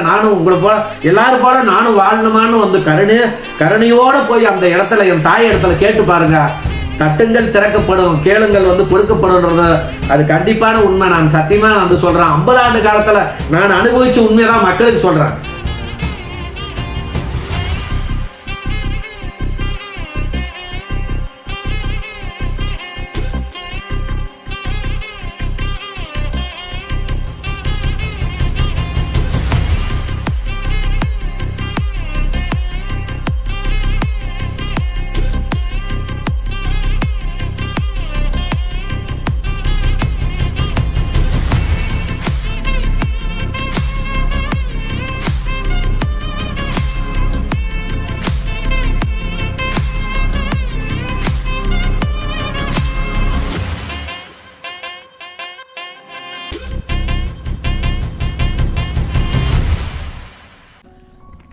நானும் உங்களை போல எல்லாரும் போல நானும் வாழணுமான்னு வந்து கருணை கருணையோட போய் அந்த இடத்துல என் தாய் இடத்துல கேட்டு பாருங்க. தட்டுங்கள் திறக்கப்படும் கேளுங்கள் வந்து கொடுக்கப்படும்ன்றது அது கண்டிப்பான உண்மை. நான் சத்தியமா நான் வந்து சொல்றேன். ஐம்பது ஆண்டு காலத்துல நான் அனுபவிச்ச உண்மையதான் மக்களுக்கு சொல்றேன்.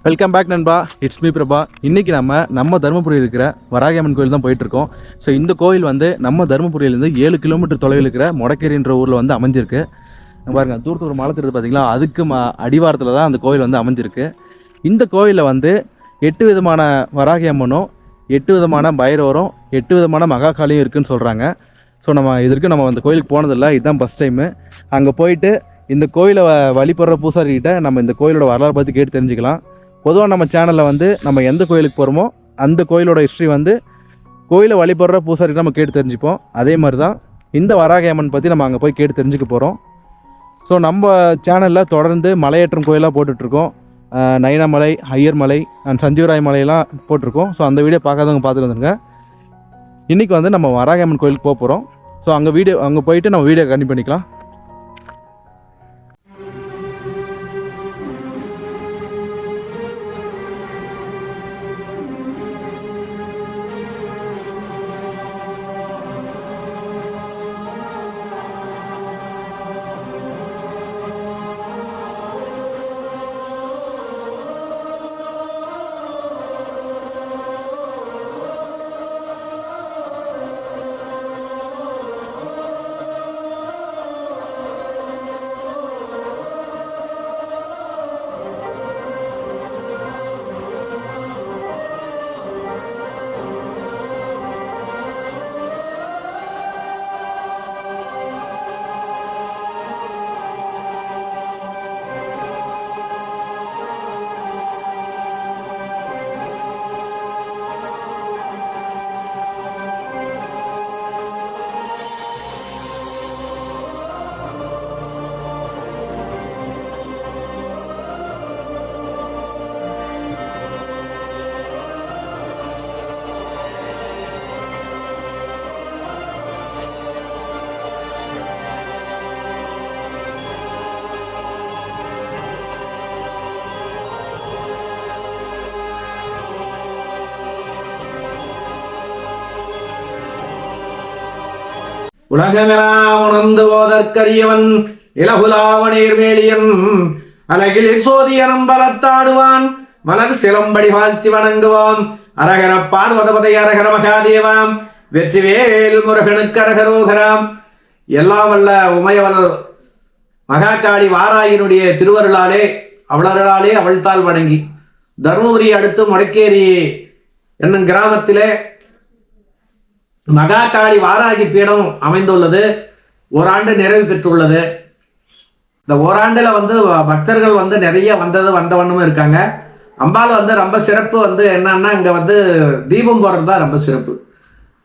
வெல்கம் பேக் நண்பா. It's me Prabha. இன்றைக்கி நம்ம நம்ம தருமபுரியில் இருக்கிற வராகியம்மன் கோயில் தான் போயிட்டுருக்கோம். ஸோ இந்த கோயில் வந்து நம்ம தருமபுரியிலேருந்து ஏழு கிலோமீட்டர் தொலைவில் இருக்கிற மொடக்கேரின்ற ஊரில் வந்து அமைஞ்சிருக்கு. பாருங்கள் பாருங்க தூரத்தில் ஒரு மலை தெரியுது பார்த்தீங்களா அதுக்கு ம அடிவாரத்தில் தான் அந்த கோயில் வந்து அமைஞ்சிருக்கு. இந்த கோயிலில் வந்து எட்டு விதமான வராகி அம்மனும் எட்டு விதமான பைரவரும் எட்டு விதமான மகாகாலியும் இருக்குன்னு சொல்கிறாங்க ஸோ நம்ம இதற்கு நம்ம அந்த கோயிலுக்கு போனதில்லை. இதுதான் ஃபஸ்ட் டைமு அங்கே போயிட்டு இந்த கோயிலை வழிபடுற பூசாரிக்கிட்ட நம்ம இந்த கோயிலோட வரலாறு பற்றி கேட்டு தெரிஞ்சுக்கலாம். பொதுவாக நம்ம சேனலில் வந்து நம்ம எந்த கோயிலுக்கு போகிறோமோ அந்த கோயிலோட ஹிஸ்ட்ரி வந்து கோயிலை வழிபடுற பூசாரி நம்ம கேட்டு தெரிஞ்சுப்போம். அதே மாதிரி தான் இந்த வராகி அம்மன் பற்றி நம்ம அங்கே போய் கேட்டு தெரிஞ்சுக்க போகிறோம் ஸோ நம்ம சேனலில் தொடர்ந்து மலையேற்றம் கோயிலாக போட்டுட்ருக்கோம். நயனமலை ஐயர் மலை அண்ட் சஞ்சீவராய் மலையெல்லாம் போட்டிருக்கோம். ஸோ அந்த வீடியோ பார்க்காதவங்க பார்த்துட்டு வந்துருங்க. இன்றைக்கி வந்து நம்ம வராகி அம்மன் கோயிலுக்கு போக போகிறோம் ஸோ அங்கே வீடியோ அங்கே போயிட்டு நம்ம வீடியோ கண்டிப்பாக பண்ணிக்கலாம். உலகமெல்லாம் உணர்ந்து போதற்கரியவன் இளகுலாவனீர் மேலியன். அலகில் சோதியனம் பலத்தாடுவான். மலர் சிலம்படி வாழ்த்தி வணங்குவான். அரகர பார்வதபதை அரகர மகாதேவாம். வெற்றிவேல் முருகனுக்கு அரகரோகராம். எல்லாம் வல்ல உமையவள் மகாகாளி வாராயினுடைய திருவருளாலே அவளர்களாலே அவள்தாள் வணங்கி. தருமபுரி அடுத்து மொடக்கேரி என்னும் கிராமத்திலே மகாகாளி வாராகி பீடம் அமைந்துள்ளது. ஓராண்டு நிறைவு பெற்றுள்ளது. இந்த ஓராண்டில் வந்து பக்தர்கள் வந்து நிறைய வந்தது வந்தவண்ணும் இருக்காங்க. அம்பாள் வந்து ரொம்ப சிறப்பு வந்து என்னன்னா இங்கே வந்து தீபம் போடுறது தான் ரொம்ப சிறப்பு.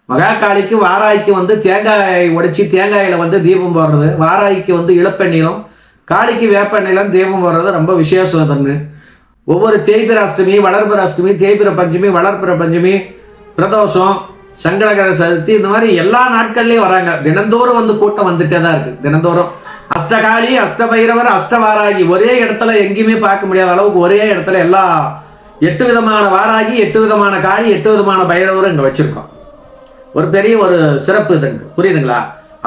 மகாகாளிக்கு வாராய்க்கு வந்து தேங்காய் உடைச்சி தேங்காயில் வந்து தீபம் போடுறது வாராய்க்கு வந்து இளப்பெண்ணிலும் காளிக்கு வேப்பெண்ணிலும் தீபம் போடுறது ரொம்ப விசேஷம்னு. ஒவ்வொரு தேய்பிர அஷ்டமி வளர்பிற அஷ்டமி தேய்பிர பஞ்சமி வளர்பிற பஞ்சமி பிரதோஷம் சங்கடகர சதுர்த்தி இந்த மாதிரி எல்லா நாட்கள்லயும் வராங்க. தினந்தோறும் வந்து கூட்டம் வந்துட்டே தான் இருக்கு. தினந்தோறும் அஷ்டகாளி அஷ்டபைரவர் அஷ்டவாராகி ஒரே இடத்துல எங்கேயுமே பார்க்க முடியாத அளவுக்கு ஒரே இடத்துல எல்லா எட்டு விதமான வாராகி எட்டு விதமான காளி எட்டு விதமான பைரவரும் இங்கே வச்சிருக்கோம். ஒரு பெரிய ஒரு சிறப்பு இதுங்க புரியுதுங்களா?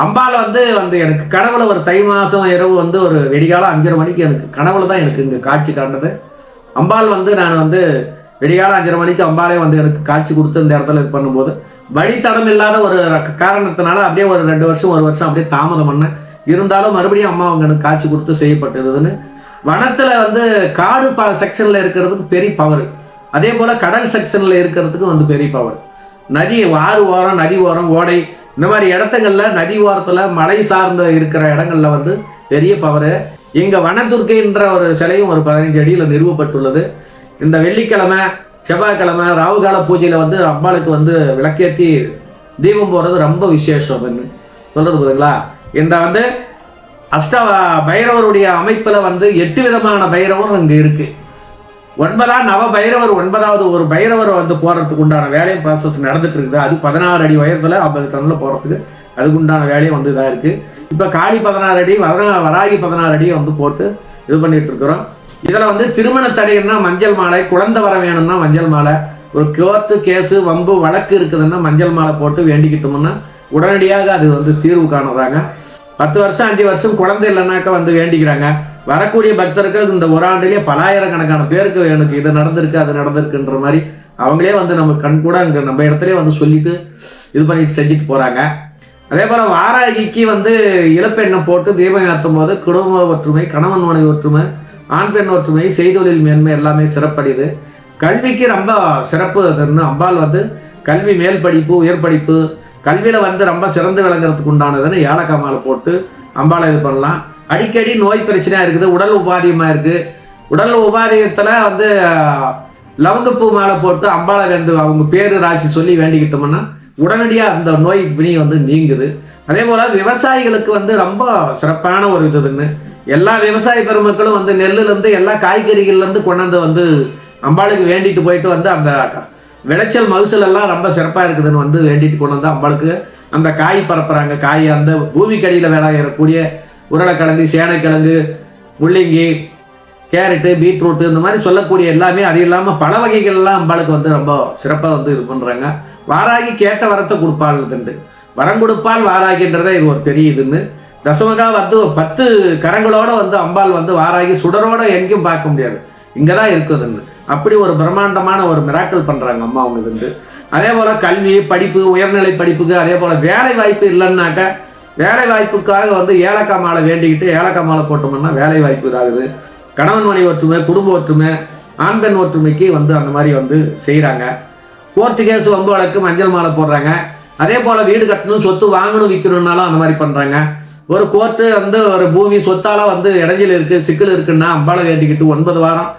அம்பாள் வந்து வந்து எனக்கு கனவுல ஒரு தை மாசம் இரவு வந்து ஒரு வெடிகாலம் அஞ்சரை மணிக்கு எனக்கு கனவுல தான் எனக்கு இங்கே காட்சி காட்டினது. அம்பாள் வந்து நான் வந்து வெடிகாலம் அஞ்சரை மணிக்கு அம்பாளே வந்து எனக்கு காட்சி கொடுத்து இந்த இடத்துல இது பண்ணும்போது வழித்தடம் இல்லாத ஒரு காரணத்தினால அப்படியே ஒரு ரெண்டு வருஷம் ஒரு வருஷம் அப்படியே தாமதம் பண்ணேன். இருந்தாலும் மறுபடியும் அம்மா அவங்க எனக்கு காட்சி கொடுத்து செய்யப்பட்டதுன்னு வனத்தில் வந்து காடு ப செக்ஷனில் இருக்கிறதுக்கு பெரிய பவர் அதே போல் கடல் செக்ஷனில் இருக்கிறதுக்கு வந்து பெரிய பவர் நதி ஆறு ஓரம் நதி ஓரம் ஓடை. இந்த மாதிரி இடத்துங்கள்ல நதி ஓரத்தில் மலை சார்ந்த இருக்கிற இடங்கள்ல வந்து பெரிய பவர் இங்கே வனதுர்க்கைன்ற ஒரு சிலையும் ஒரு பதினஞ்சு அடியில் நிறுவப்பட்டுள்ளது. இந்த வெள்ளிக்கிழமை செவ்வாய்க்கிழமை ராவுகால பூஜையில் வந்து அம்பாளுக்கு வந்து விளக்கேற்றி தீபம் போடுறது ரொம்ப விசேஷம் சொல்கிறது பார்த்தீங்களா இந்த வந்து அஷ்ட பைரவருடைய அமைப்பில் வந்து எட்டு விதமான பைரவர் இங்கே இருக்குது ஒன்பதாம் நவ பைரவர் ஒன்பதாவது ஒரு பைரவர் வந்து போகிறதுக்கு உண்டான வேலையும் ப்ராசஸ் நடந்துட்டு இருக்குது. அது பதினாறு அடி உயரத்தில் ஐம்பது டன்னில் போகிறதுக்கு அதுக்கு உண்டான வேலையும் வந்து இதாக இருக்குது இப்போ காளி பதினாறு அடி வர வராகி பதினாறு அடியும் வந்து போட்டு இது பண்ணிகிட்டு இருக்கிறோம். இதில் வந்து திருமண தடைன்னா மஞ்சள் மாலை குழந்தை வர வேணும்னா மஞ்சள் மாலை ஒரு கோர்ட்டு கேஸு வம்பு வழக்கு இருக்குதுன்னா மஞ்சள் மாலை போட்டு வேண்டிக்கிட்டோம்னா உடனடியாக அது வந்து தீர்வு காணுறாங்க. பத்து வருஷம் அஞ்சு வருஷம் குழந்தை இல்லைனாக்கா வந்து வேண்டிக்கிறாங்க. வரக்கூடிய பக்தர்கள் இந்த ஒரு ஆண்டுலேயே பலாயிரக்கணக்கான பேருக்கு எனக்கு இது நடந்திருக்கு அது நடந்திருக்குன்ற மாதிரி அவங்களே வந்து நம்ம கண் கூட அங்கே நம்ம இடத்துலயே வந்து சொல்லிட்டு இது பண்ணிட்டு செஞ்சுட்டு போகிறாங்க அதே போல் வாராகிக்கு வந்து இளப்பெண்ணை போட்டு தீபம் ஏற்றும் போது குடும்ப ஒற்றுமை கணவன் மனைவி ஒற்றுமை ஆண் பெண் ஒற்றுமை செய்தொழில் மேன்மை எல்லாமே சிறப்படையுது. கல்விக்கு ரொம்ப சிறப்பு அதுன்னு அம்பாள் வந்து கல்வி மேல் படிப்பு உயர் படிப்பு கல்வியில் வந்து ரொம்ப சிறந்து விளங்குறதுக்கு உண்டானதுன்னு ஏலக்காய் மாலை போட்டு அம்பாளை இது பண்ணலாம். அடிக்கடி நோய் பிரச்சனையாக இருக்குது உடல் உபாதியமாக இருக்குது உடல் உபாதியத்தில் வந்து லவங்கப்பூ மாலை போட்டு அம்பாளை வந்து அவங்க பேர் ராசி சொல்லி வேண்டிக்கிட்டோம்னா உடனடியாக அந்த நோய் வினி வந்து நீங்குது. அதே போல விவசாயிகளுக்கு வந்து ரொம்ப சிறப்பான ஒரு இதுன்னு எல்லா விவசாய பெருமக்களும் வந்து நெல்லுலேருந்து எல்லா காய்கறிகள்லேருந்து கொண்டாந்து வந்து அம்பாளுக்கு வேண்டிட்டு போயிட்டு வந்து அந்த விளைச்சல் மகசூல் எல்லாம் ரொம்ப சிறப்பாக இருக்குதுன்னு வந்து வேண்டிட்டு கொண்டு வந்து அம்பாளுக்கு அந்த காய் பரப்புகிறாங்க காய் அந்த பூமிக்கடியில் விளையக்கூடிய உருளைக்கிழங்கு சேனைக்கிழங்கு முள்ளங்கி கேரட்டு பீட்ரூட்டு இந்த மாதிரி சொல்லக்கூடிய எல்லாமே அது இல்லாமல் பல வகைகள்லாம் அம்பாளுக்கு வந்து ரொம்ப சிறப்பாக வந்து இது பண்ணுறாங்க வாராகி கேட்ட வரத்தை கொடுப்பாளுதுண்டு. வரம் கொடுப்பால் வாராகின்றதே இது ஒரு பெரிய இதுன்னு தசமகா வந்து பத்து கரங்களோட வந்து அம்பாள் வந்து வாராகி சுடரோட எங்கேயும் பார்க்க முடியாது. இங்கே தான் இருக்குதுன்னு. அப்படி ஒரு பிரம்மாண்டமான ஒரு மிராக்கல் பண்ணுறாங்க அம்மா அவங்க இதுண்டு அதே போல் கல்வி படிப்பு உயர்நிலை படிப்புக்கு அதே போல் வேலை வாய்ப்பு இல்லைன்னாக்கா வேலை வாய்ப்புக்காக வந்து ஏலக்காய் மாலை வேண்டிக்கிட்டு ஏலக்காய் மாலை போட்டோம்னா வேலை வாய்ப்பு இதாகுது. கணவன் மனைவி ஒற்றுமை குடும்ப ஒற்றுமை ஆண் பெண் ஒற்றுமைக்கு வந்து அந்த மாதிரி வந்து செய்கிறாங்க போர்த்துகேஸ் வம்பு வழக்கு மஞ்சள் மாலை போடுறாங்க. அதே போல் வீடு கட்டணும் சொத்து வாங்கணும் விற்கணும்னாலும் அந்த மாதிரி பண்ணுறாங்க ஒரு கோர்ட்டு வந்து ஒரு பூமி சொத்தால வந்து இடைஞ்சல் இருக்குது சிக்கல் இருக்குன்னா அம்பாளை வேண்டிக்கிட்டு ஒன்பது வாரம்.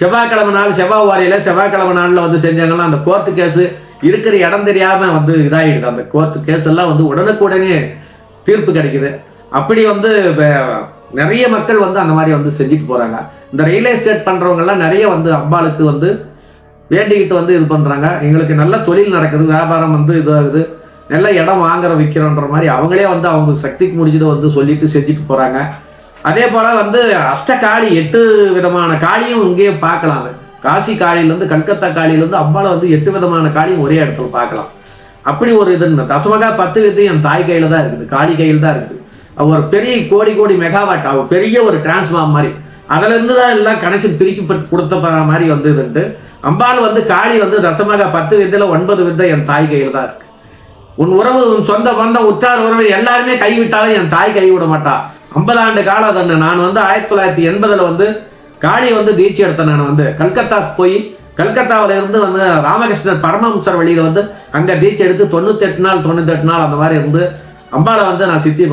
செவ்வாய்க்கிழமை நாள் செவ்வாய் வாரியில் செவ்வாய்க்கிழமை நாளில் வந்து செஞ்சாங்கன்னா அந்த கோர்ட்டு கேஸு இருக்கிற இடம் தெரியாமல் வந்து இதாகிடுது. அந்த கோர்ட்டு கேஸ் எல்லாம் வந்து உடனுக்குடனே தீர்ப்பு கிடைக்குது. அப்படி வந்து நிறைய மக்கள் வந்து அந்த மாதிரி வந்து செஞ்சுட்டு போகிறாங்க இந்த ரியல் எஸ்டேட் பண்ணுறவங்கெல்லாம் நிறைய வந்து அம்பாளுக்கு வந்து வேண்டிக்கிட்டு வந்து இது பண்ணுறாங்க எங்களுக்கு நல்ல தொழில் நடக்குது வியாபாரம் வந்து இதாகுது. நல்ல இடம் வாங்குற விற்கிறோன்ற மாதிரி அவங்களே வந்து அவங்க சக்திக்கு முடிஞ்சதை வந்து சொல்லிட்டு செஞ்சுட்டு போகிறாங்க அதே போல் வந்து அஷ்ட காளி எட்டு விதமான காளியும் இங்கேயே பார்க்கலாம். காசி காளியிலேருந்து கல்கத்தா காளியிலேருந்து அம்பாளை வந்து எட்டு விதமான காளியும் ஒரே இடத்துல பார்க்கலாம். அப்படி ஒரு இதுன்னு தசமகா பத்து வித்து என் தாய் கையில் தான் இருக்குது காளி கையில் தான் இருக்குது. அவ ஒரு பெரிய கோடி கோடி மெகாவாட் அவள் பெரிய ஒரு டிரான்ஸ்ஃபார்ம் மாதிரி. அதுலேருந்து தான் எல்லாம் கனெக்ஷன் பிரிக்கி கொடுத்த மாதிரி வந்து இதுன்ட்டு அம்பாள் வந்து காளி வந்து தசமகா பத்து வித்துல ஒன்பது வித்தை என் தாய் கையில் தான் இருக்குது உன் உறவு உன் சொந்த பந்தம் உற்றார் உறவு எல்லாருமே கைவிட்டாலும் என் தாய் கைவிட மாட்டா ஐம்பது ஆண்டு காலம் தானே நான் வந்து ஆயிரத்தி தொள்ளாயிரத்தி எண்பதுல வந்து காளி வந்து தீட்சி எடுத்தேன் நான் வந்து. கல்கத்தா போய் கல்கத்தாவில இருந்து வந்து ராமகிருஷ்ணர் பரமஹம்சர் வழியில வந்து அங்க தீட்சி எடுத்து தொண்ணூத்தெட்டு நாள் தொண்ணூத்தெட்டு நாள் அந்த மாதிரி இருந்து அம்பாளை வந்து நான் சித்தி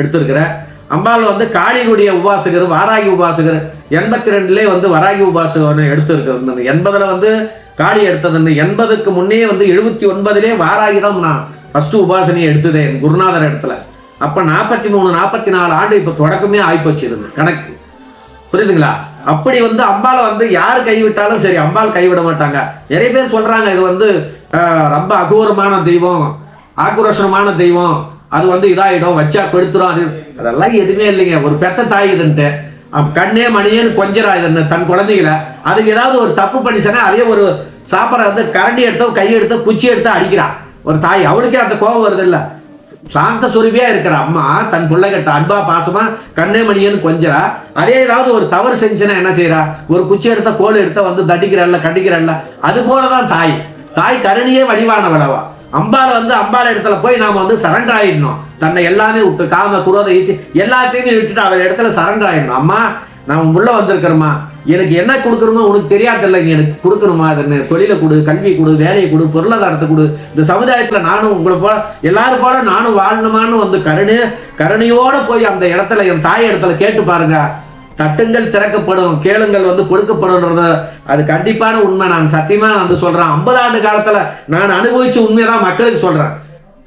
எடுத்திருக்கிறேன். அம்பாள் வந்து காளியினுடைய உபாசகர் வாராகி உபாசகர் எண்பத்தி ரெண்டுலேயே வந்து வராகி உபாசகனை எடுத்திருக்கிறது. எண்பதுல வந்து காளி எடுத்ததுன்னு எண்பதுக்கு முன்னே வந்து எழுபத்தி ஒன்பதுலேயே வாராகி தான் நான். ஃபஸ்ட்டு உபாசனையை எடுத்ததே குருநாதர் இடத்துல. அப்போ நாற்பத்தி மூணு நாற்பத்தி நாலு ஆண்டு இப்போ தொடக்கமே ஆயிப்போச்சு இருந்து கணக்கு. புரியுதுங்களா? அப்படி வந்து அம்பாளை வந்து யார் கைவிட்டாலும் சரி அம்பாள் கைவிட மாட்டாங்க. நிறைய பேர் சொல்கிறாங்க இது வந்து ரொம்ப அகோரமான தெய்வம் ஆக்ரோஷமான தெய்வம் அது வந்து இதாகிடும் வச்சா கொடுத்துரும் அது அதெல்லாம் எதுவுமே இல்லைங்க. ஒரு பெத்த தாய் இதுன்ட்டு. கண்ணே மணியேன்னு கொஞ்சரா இதுன்னு தன் குழந்தைகளை. அதுக்கு ஏதாவது ஒரு தப்பு பண்ணிச்சனா அதே ஒரு சாப்பிட்ற வந்து கரண்டி எடுத்தோ கை எடுத்தோ குச்சி எடுத்தோ அடிக்கிறான். ஒரு தாய் அவளுக்கே அந்த கோபம் வருது இல்லை சாந்த சுரபியா இருக்கிற அம்மா தன் பிள்ளைகிட்ட அன்பா பாசமா கண்ணே மணியன்னு கொஞ்சரா அதே ஏதாவது ஒரு தவறு செஞ்சுன்னா என்ன செய்யறா ஒரு குச்சி எடுத்த கோல் எடுத்த வந்து தட்டிக்கிறல்ல கட்டிக்கிறல்ல. அது போலதான் தாய். தாய் கருணியே வடிவானவளவா. அம்பால வந்து அம்பால இடத்துல போய் நாம வந்து சரண்டர் ஆயிடணும். தன்னை எல்லாமே விட்டு காம குரோதை ஈச்சு எல்லாத்தையுமே விட்டுட்டு அவள் இடத்துல சரண்டர் ஆயிடணும். அம்மா நான் உள்ள வந்திருக்கிறோமா? எனக்கு என்ன கொடுக்கணுமோ உனக்கு தெரியாதுல்ல நீ எனக்கு கொடுக்கணுமா? அதுன்னு தொழிலை கொடு கல்வி கொடு வேலையை கொடு பொருளாதாரத்தை கொடு. இந்த சமுதாயத்தில் நானும் உங்களை போல எல்லாரும் போல நானும் வாழணுமான்னு வந்து கருணை கருணையோடு போய் அந்த இடத்துல என் தாய் இடத்துல கேட்டு பாருங்க. தட்டுங்கள் திறக்கப்படும் கேளுங்கள் வந்து கொடுக்கப்படும்ன்றது அது கண்டிப்பான உண்மை. நான் சத்தியமாக வந்து சொல்கிறேன் ஐம்பது ஆண்டு காலத்தில் நான் அனுபவிச்ச உண்மைதான் மக்களுக்கு சொல்கிறேன்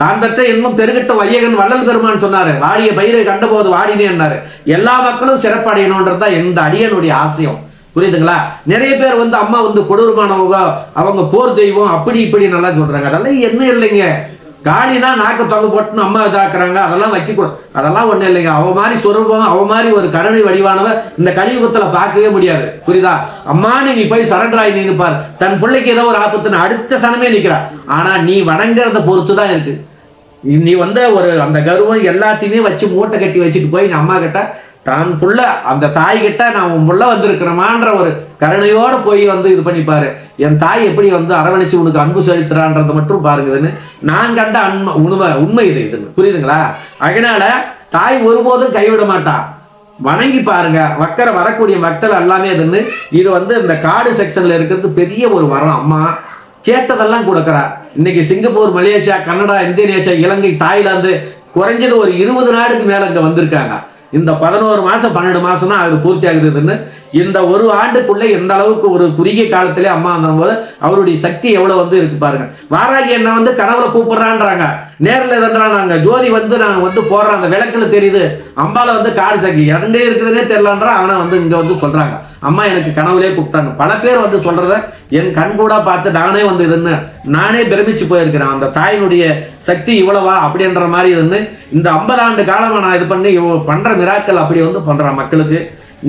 தான் பெற்ற இன்னும் பெருகிட்ட வையகன் வள்ளல் பெருமான் சொன்னாரு வாடிய பயிரை கண்டபோது வாடினேன்னாரு எல்லா மக்களும் சிறப்படையணுன்றது தான் எந்த அடியனுடைய ஆசையம். புரியுதுங்களா? நிறைய பேர் வந்து அம்மா வந்து கொடூரமானவங்க அவங்க போர் தெய்வம் அப்படி இப்படி நல்லா சொல்றாங்க. அதெல்லாம் என்ன இல்லைங்க? காளினா நாக்க தொங்க போட்டுன்னு அம்மா இதாக்குறாங்க. அதெல்லாம் வைக்க அதெல்லாம் ஒன்றும் இல்லைங்க. அவ மாதிரி சொரூபம் அவ மாதிரி ஒரு கருணை வடிவானவ இந்த கலியுகத்துல பார்க்கவே முடியாது. புரியுதா? அம்மா நீ போய் சரண்டர் ஆகி நின்னுப்பார். தன் பிள்ளைக்கு ஏதோ ஒரு ஆபத்துன்னு அடுத்த சனமே நிக்கிறா. ஆனா நீ வணங்குறத பொறுத்து தான் இருக்கு. நீ வந்து ஒரு அந்த கர்வம் எல்லாத்தையுமே வச்சு மூட்டை கட்டி வச்சுட்டு போய் நீ அம்மா கிட்ட தான் புள்ள அந்த தாய் கிட்ட நான் உன் புள்ள வந்திருக்கிறமான்ற ஒரு கருணையோடு போய் வந்து இது பண்ணிப்பாரு. என் தாய் எப்படி வந்து அரவணைச்சு உனக்கு அன்பு செலுத்துறான்றதை மட்டும் பாருங்கதுன்னு நான் கண்ட அன்மை உண்மை உண்மை இது இதுன்னு புரியுதுங்களா? அதனால தாய் ஒருபோதும் கைவிட மாட்டான் வணங்கி பாருங்க. வக்கர வரக்கூடிய மக்கள் எல்லாமே இதுன்னு இது வந்து இந்த காடு செக்ஷன்ல இருக்கிறது பெரிய ஒரு வரம். அம்மா கேட்டதெல்லாம் கொடுக்குறா. இன்னைக்கு Singapore Malaysia Canada Indonesia Ilangai Thailand குறைஞ்சது ஒரு இருபது நாடுக்கு மேலே இங்கே வந்திருக்காங்க. இந்த பதினோரு மாதம் பன்னெண்டு மாதம் தான் அது பூர்த்தி ஆகுதுன்னு இந்த ஒரு ஆண்டுக்குள்ளே எந்த அளவுக்கு ஒரு குறுகிய காலத்திலே அம்மா போது அவருடைய சக்தி எவ்வளோ வந்து இருக்கு பாருங்க. வாராகி என்ன வந்து கனவுல கூப்பிடுறான்றாங்க. நேரில் எதன்றாங்க ஜோதி வந்து நான் வந்து போடுறேன் அந்த விளக்குல தெரியுது. அம்பால வந்து காடு சக்தி எங்கே இருக்குதுன்னே தெரியலன்றா அவனை வந்து இங்கே வந்து சொல்கிறாங்க அம்மா எனக்கு கனவுலே கூப்பிட்டாங்க. பல பேர் வந்து சொல்றத என் கண் கூட பார்த்து நானே வந்து இதுன்னு நானே பிரமிச்சு போயிருக்கிறேன். அந்த தாயினுடைய சக்தி இவ்வளவா? அப்படின்ற மாதிரி இதுன்னு இந்த ஐம்பது ஆண்டு காலமாக நான் இது பண்ணி பண்ணுற மிராக்கள் அப்படி வந்து பண்ணுறேன் மக்களுக்கு.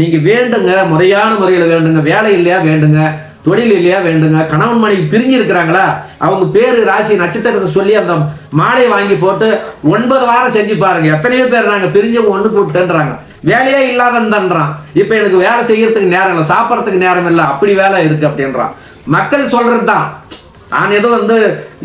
நீங்கள் வேண்டுங்க முறையான முறையில் வேண்டுங்க. வேலை இல்லையா வேண்டுங்க. தொழில் இல்லையா வேண்டுங்க? கணவன் மனைவி பிரிஞ்சு இருக்கிறாங்களா? அவங்க பேர் ராசி நட்சத்திரத்தை சொல்லி அந்த மாலையை வாங்கி போட்டு ஒன்பது வாரம் செஞ்சு பாருங்க. எத்தனையோ பேர் நாங்கள் பிரிஞ்சவங்க ஒன்று கூப்பிட்டுன்றாங்க. வேலையே இல்லாதன்றான் இப்போ எனக்கு வேலை செய்யறதுக்கு நேரம் இல்லை சாப்பிட்றதுக்கு நேரம் இல்லை அப்படி வேலை இருக்கு அப்படின்றான். மக்கள் சொல்றது தான் நான் ஏதோ வந்து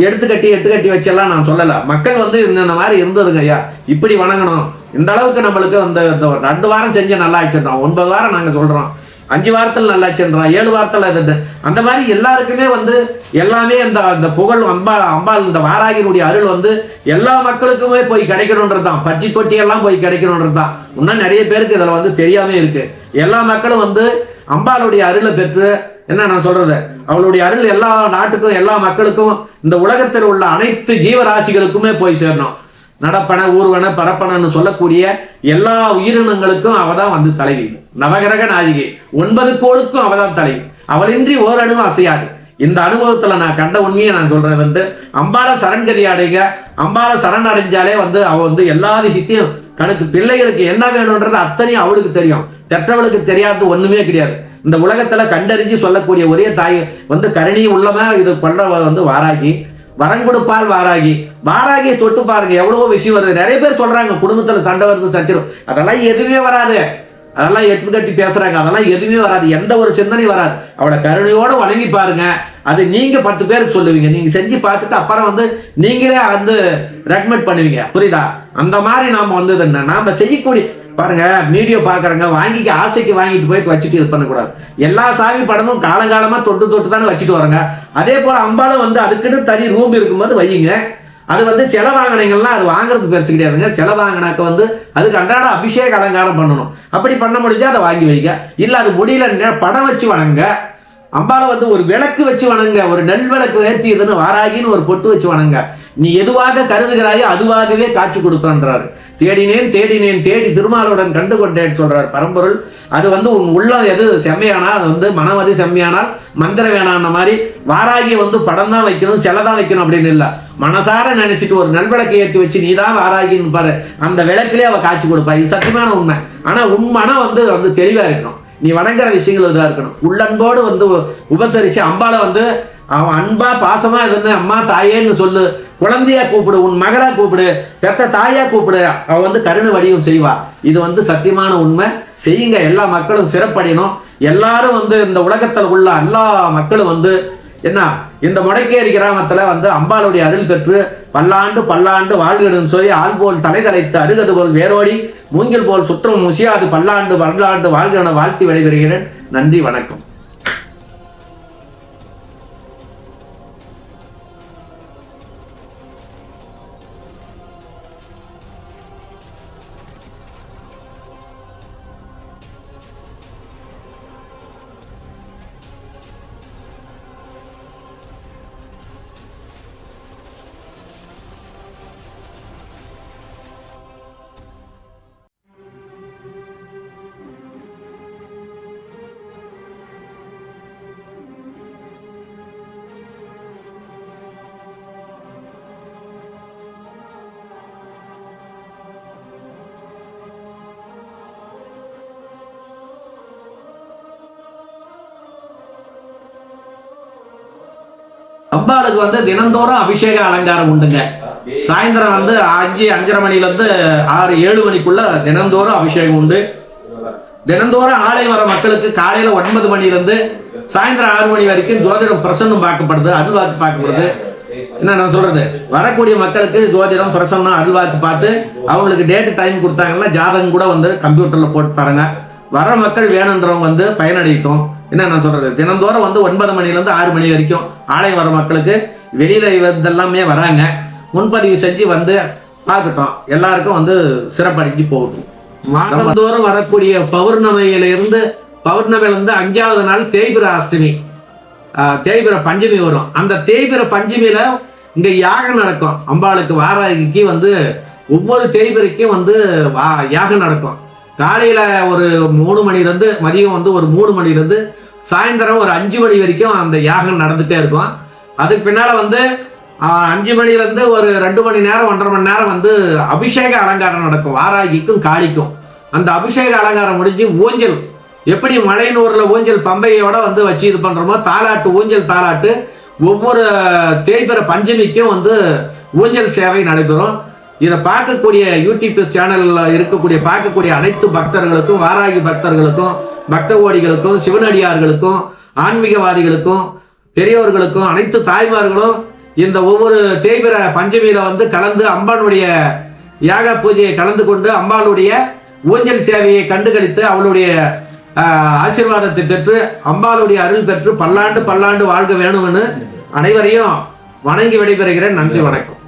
எடுத்து கட்டி எடுத்து கட்டி வச்செல்லாம் நான் சொல்லலை. மக்கள் வந்து இந்த மாதிரி இருந்ததுங்க ஐயா. இப்படி வணங்கணும். இந்த அளவுக்கு நம்மளுக்கு வந்து இந்த ரெண்டு வாரம் செஞ்சு நல்லா ஆச்சுன்றோம் ஒன்பது வாரம் நாங்கள் சொல்கிறோம் அஞ்சு வாரத்தில் நல்லா சென்றான் ஏழு வாரத்தில் அது அந்த மாதிரி எல்லாருக்குமே வந்து எல்லாமே இந்த அந்த புகழ் அம்பா அம்பாள் இந்த வாராகினுடைய அருள் வந்து எல்லா மக்களுக்குமே போய் கிடைக்கணுன்றது தான். பட்டி தொட்டியெல்லாம் போய் கிடைக்கணுன்றது தான். இன்னும் நிறைய பேருக்கு இதில் வந்து தெரியாமே இருக்கு. எல்லா மக்களும் வந்து அம்பாளுடைய அருளை பெற்று என்ன நான் சொல்றது? அவளுடைய அருள் எல்லா நாட்டுக்கும் எல்லா மக்களுக்கும் இந்த உலகத்தில் உள்ள அனைத்து ஜீவராசிகளுக்குமே போய் சேரணும். நடப்பன ஊர்வன பரப்பனன்னு சொல்லக்கூடிய எல்லா உயிரினங்களுக்கும் அவ தான் வந்து தலைவி. நவகிரக நாயகி. ஒன்பது கோளுக்கும் அவ தான் தலைவி. அவளின்றி ஓரணுவும் அசையாது. இந்த அனுபவத்தில் நான் கண்ட உண்மையை நான் சொல்கிறேன் வந்து அம்பால சரண்கதி அடைங்க அம்பால சரண் அடைஞ்சாலே வந்து அவள் வந்து எல்லா விஷயத்தையும் தனக்கு பிள்ளைகளுக்கு என்ன வேணுன்றது அத்தனையும் அவளுக்கு தெரியும். பெற்றவளுக்கு தெரியாதது ஒன்றுமே கிடையாது. இந்த உலகத்தில் கண்டறிஞ்சு சொல்லக்கூடிய ஒரே தாய் வந்து கரணி உள்ளமாக இது பண்றவ வந்து வாராகி வரம் கொடுப்பால் வாராகி. வாராகியை தொட்டு பாருங்க எவ்வளவோ விஷயம் வருது. நிறைய பேர் சொல்றாங்க குடும்பத்துல சண்டை வருது சச்சிரம். அதெல்லாம் எதுவுமே வராது. அதெல்லாம் எட்டு கட்டி பேசுறாங்க. அதெல்லாம் எதுவுமே வராது. எந்த ஒரு சிந்தனையும் வராது. அவளை கருணையோடு வணங்கி பாருங்க. அது நீங்க பத்து பேருக்கு சொல்லுவீங்க. நீங்க செஞ்சு பார்த்துட்டு அப்புறம் வந்து நீங்களே வந்து ரெக்கமெண்ட் பண்ணுவீங்க. புரியுதா? அந்த மாதிரி நாம வந்து என்ன, நாம செய்யக்கூடிய பாருங்க வீடியோ பாக்குறங்க வாங்கிக்க ஆசைக்கு வாங்கிட்டு போய் வச்சுட்டு இது பண்ணக்கூடாது. எல்லா சாமி படமும் காலங்காலமாக தொட்டு தொட்டு தானே வச்சுட்டு வரோங்க. அதே போல் அம்பாலும் வந்து அதுக்குன்னு தனி ரூம் இருக்கும்போது வையுங்க. அது வந்து செலவாங்கினீங்கன்னா அது வாங்குறது பெருசு கிடையாதுங்க. செலவாங்கினாக்க வந்து அதுக்கு அன்றாட அபிஷேக அலங்காரம் பண்ணணும். அப்படி பண்ண முடிஞ்சால் அதை வாங்கி வைங்க. இல்லை அது முடியல படம் வச்சு வணங்க அம்பாவை வந்து ஒரு விளக்கு வச்சு வணங்க ஒரு நெல் விளக்கு ஏற்றியதுன்னு வாராகின்னு ஒரு பொட்டு வச்சு வணங்க நீ எதுவாக கருதுகிறாயோ அதுவாகவே காட்சி கொடுப்பன்றாரு. தேடினேன் தேடினேன் தேடி திருமாலுடன் கண்டு கொண்டேன் சொல்றார் பரம்பொருள். அது வந்து உன் உள்ளம் எது? செம்மையானா அது வந்து மனம் அது செம்மையானால் மந்திரம் வேணான்ற மாதிரி வாராகி வந்து படம் தான் வைக்கணும் செலை தான் வைக்கணும் அப்படின்னு இல்லை. மனசார நினைச்சிட்டு ஒரு நல்விளக்கு ஏற்றி வச்சு நீ தான் வாராகின்னு பாரு. அந்த விளக்குலயே அவள் காட்சி கொடுப்பா. இது சத்தியமான உண்மை. ஆனால் உன் மனம் வந்து வந்து தெளிவாக இருக்கணும். நீ வணங்குற விஷயங்கள் இதாக இருக்கணும். உள்ளன்போடு வந்து உபசரிச்சு அம்பாவை வந்து அவன் அன்பா பாசமா இதுன்னு அம்மா தாயேன்னு சொல்லு. குழந்தையா கூப்பிடு உன் மகளா கூப்பிடு. பெத்த தாயா கூப்பிடு. அவள் வந்து கருணை வடிவம் செய்வா. இது வந்து சத்தியமான உண்மை. செய்யுங்க. எல்லா மக்களும் சிறப்படையணும். எல்லாரும் வந்து இந்த உலகத்தில் உள்ள எல்லா மக்களும் வந்து என்ன? இந்த முடைக்கேரி கிராமத்துல வந்து அம்பாளுடைய அருள் பெற்று பல்லாண்டு பல்லாண்டு வாழ்கிடும் சொல்லி ஆள் போல் தலை தலைத்து அருகது போல் வேரோடி மூங்கில் போல் சுற்றம் முசியாது பல்லாண்டு பல்லாண்டு வாழ்கிறன வாழ்த்தி விடைபெறுகிறேன். நன்றி வணக்கம். அம்பாளுக்கு வந்து தினந்தோறும் அபிஷேக அலங்காரம் உண்டுங்க. சாயந்தரம் வந்து அஞ்சு அஞ்சரை மணிலேருந்து ஆறு ஏழு மணிக்குள்ள தினந்தோறும் அபிஷேகம் உண்டு. தினந்தோறும் ஆலயம் வர மக்களுக்கு காலையில் ஒன்பது மணிலேருந்து சாயந்தரம் ஆறு மணி வரைக்கும் ஜோதிடம் பிரசன்னம் பார்க்கப்படுது அல்வாக்கு பார்க்கப்படுது. என்ன நான் சொல்றது? வரக்கூடிய மக்களுக்கு ஜோதிடம் பிரசன்னம் அல்வாக்கு பார்த்து அவங்களுக்கு டேட்டு டைம் கொடுத்தாங்கன்னா ஜாதகம் கூட வந்து கம்ப்யூட்டரில் போட்டு தரேங்க. வர மக்கள் வேணுன்றவங்க வந்து பயனடைத்தோம் என்ன நான் சொல்றது? தினந்தோறும் வந்து ஒன்பது மணிலேருந்து ஆறு மணி வரைக்கும் ஆலயம் வர மக்களுக்கு வெளியில் இதெல்லாமே வராங்க. முன்பதிவு செஞ்சு வந்து பார்க்கட்டும். எல்லாருக்கும் வந்து சிறப்படைஞ்சு போகட்டும். மாதந்தோறும் வரக்கூடிய பௌர்ணமியிலிருந்து பௌர்ணமியிலிருந்து அஞ்சாவது நாள் தேய்பிர அஷ்டமி. தேய்பிர பஞ்சமி வரும். அந்த தேய்பிர பஞ்சமியில் இங்கே யாகம் நடக்கும். அம்பாளுக்கு வாராகிக்கு வந்து ஒவ்வொரு தேய்பிரைக்கும் வந்து வா யாகம் நடக்கும். காலையில் ஒரு மூணு மணிலேருந்து மதியம் வந்து ஒரு மூணு மணிலேருந்து சாயந்தரம் ஒரு அஞ்சு மணி வரைக்கும் அந்த யாகம் நடந்துகிட்டே இருக்கும். அதுக்கு பின்னால் வந்து அஞ்சு மணிலேருந்து ஒரு ரெண்டு மணி நேரம் ஒன்றரை மணி நேரம் வந்து அபிஷேக அலங்காரம் நடக்கும். வாராகிக்கும் காளிக்கும் அந்த அபிஷேக அலங்காரம் முடிஞ்சு ஊஞ்சல் எப்படி மலையனூரில் ஊஞ்சல் பம்பையோட வந்து வச்சு இது பண்ணுறோமோ தாலாட்டு ஊஞ்சல் தாலாட்டு ஒவ்வொரு தேய்பிற பஞ்சமிக்கும் வந்து ஊஞ்சல் சேவை நடைபெறும். இதை பார்க்கக்கூடிய யூடியூப் சேனல்ல இருக்கக்கூடிய பார்க்கக்கூடிய அனைத்து பக்தர்களுக்கும் வாராகி பக்தர்களுக்கும் பக்த ஓடிகளுக்கும் சிவனடியார்களுக்கும் ஆன்மீகவாதிகளுக்கும் பெரியோர்களுக்கும் அனைத்து தாய்மார்களும் இந்த ஒவ்வொரு தேய்பிர பஞ்சமியில வந்து கலந்து அம்பானுடைய யாக பூஜையை கலந்து கொண்டு அம்பாளுடைய ஊஞ்சல் சேவையை கண்டுகளித்து அவளுடைய ஆசீர்வாதத்தை பெற்று அம்பாளுடைய அருள் பெற்று பல்லாண்டு பல்லாண்டு வாழ்க வேணும்னு அனைவரையும் வணங்கி விடைபெறுகிறேன். நன்றி வணக்கம்.